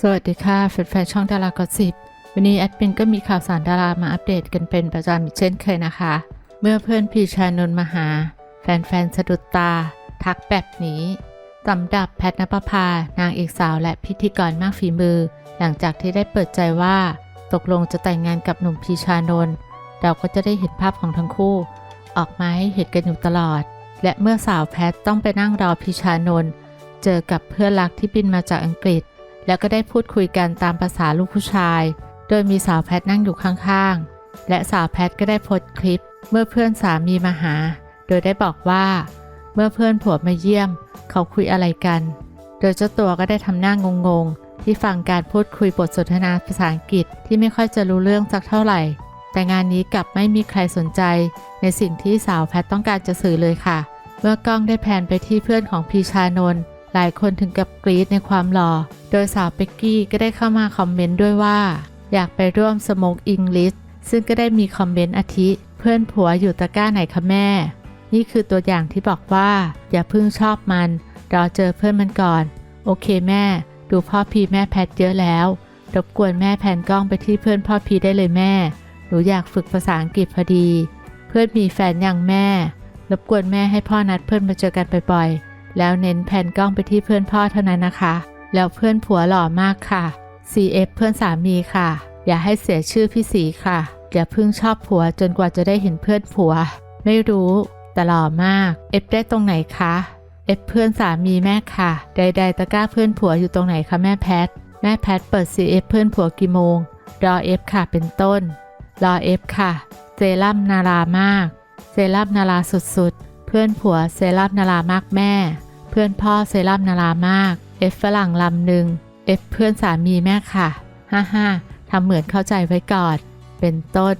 สวัสดีค่ะแฟนๆช่องดารากอสิบวันนี้แอดมินก็มีข่าวสารดารามาอัปเดตกันเป็นประจำเช่นเคยนะคะ เมื่อเพื่อนพีชานนท์มาหา แฟนๆสะดุดตา ทักแบบนี้สำหรับแพทนปภานางเอกสาวและพิธีกรมากฝีมือ หลังจากที่ได้เปิดใจว่า ตกลงจะแต่งงานกับหนุ่มพีชานนท์เราก็จะได้เห็นภาพของทั้งคู่ ออกมาให้เห็นกันอยู่ตลอด และเมื่อสาวแพทต้องไปนั่งรอพีชานนท์เจอกับเพื่อนรักที่บินมาจากอังกฤษ แล้วก็ได้พูดคุยกันตามภาษาลูกผู้ชาย โดยมีสาวแพทนั่งอยู่ข้างๆ และสาวแพทก็ได้โพสต์คลิป เมื่อเพื่อนสามีมาหา โดยได้บอกว่า เมื่อเพื่อนผัวมาเยี่ยม เขาคุยอะไรกัน โดยเจ้าตัวก็ได้ทำหน้างงๆที่ฟังการพูดคุยบทสนทนาภาษาอังกฤษที่ไม่ค่อยจะรู้เรื่องสักเท่าไหร่ แต่งานนี้กลับไม่มีใครสนใจ ในสิ่งที่สาวแพทต้องการจะสื่อเลยค่ะ เมื่อกล้องได้แพนไปที่เพื่อนของพีชานนท์ หลายคนถึงกับกรี๊ดในความหล่อ โดยสาวเป็กกี้ก็ได้เข้ามาคอมเมนต์ด้วยว่า อยากไปร่วมสโมกอิงลิสซึ่งก็ได้มีคอมเมนต์อาทิ เพื่อนผัวอยู่ตะกร้าไหนคะแม่ นี่คือตัวอย่างที่บอกว่า อย่าเพิ่งชอบมันรอเจอเพื่อนมันก่อน โอเคแม่ ดูพ่อพีแม่แพทเยอะแล้ว รบกวนแม่แพนกล้องไปที่เพื่อนพ่อพีได้เลยแม่ หนูอยากฝึกภาษาอังกฤษพอดี เพื่อนมีแฟนอย่างแม่ รบกวนแม่ให้พ่อนัดเพื่อนมาเจอกันบ่อยๆ แล้วเน้นแผ่นกล้องไปที่เพื่อนพ่อเท่านั้นนะคะ แล้วเพื่อนผัวหล่อมากค่ะ CF เพื่อนสามีค่ะ อย่าให้เสียชื่อพี่สีค่ะ อย่าเพิ่งชอบผัวจนกว่าจะได้เห็นเพื่อนผัว ไม่รู้ แต่หล่อมาก เอฟได้ตรงไหนคะเอฟเพื่อนสามีแม่ค่ะ ใด ๆ ตะกร้าเพื่อนผัวอยู่ตรงไหนคะแม่แพท แม่แพทเปิด CF เพื่อนผัวกี่โมง รอเอฟค่ะเป็นต้น รอเอฟค่ะ เซรั่มนารา มาก เซรั่มนาราสุดๆ พื่อนผัวเซรั่มนารามากแม่ เพื่อนพ่อเซรั่มนารามาก เอฟฝรั่งลำหนึ่งเอฟเพื่อนสามีแม่ค่ะ ฮ่าฮ่าทำเหมือนเข้าใจไว้ก่อน เป็นต้น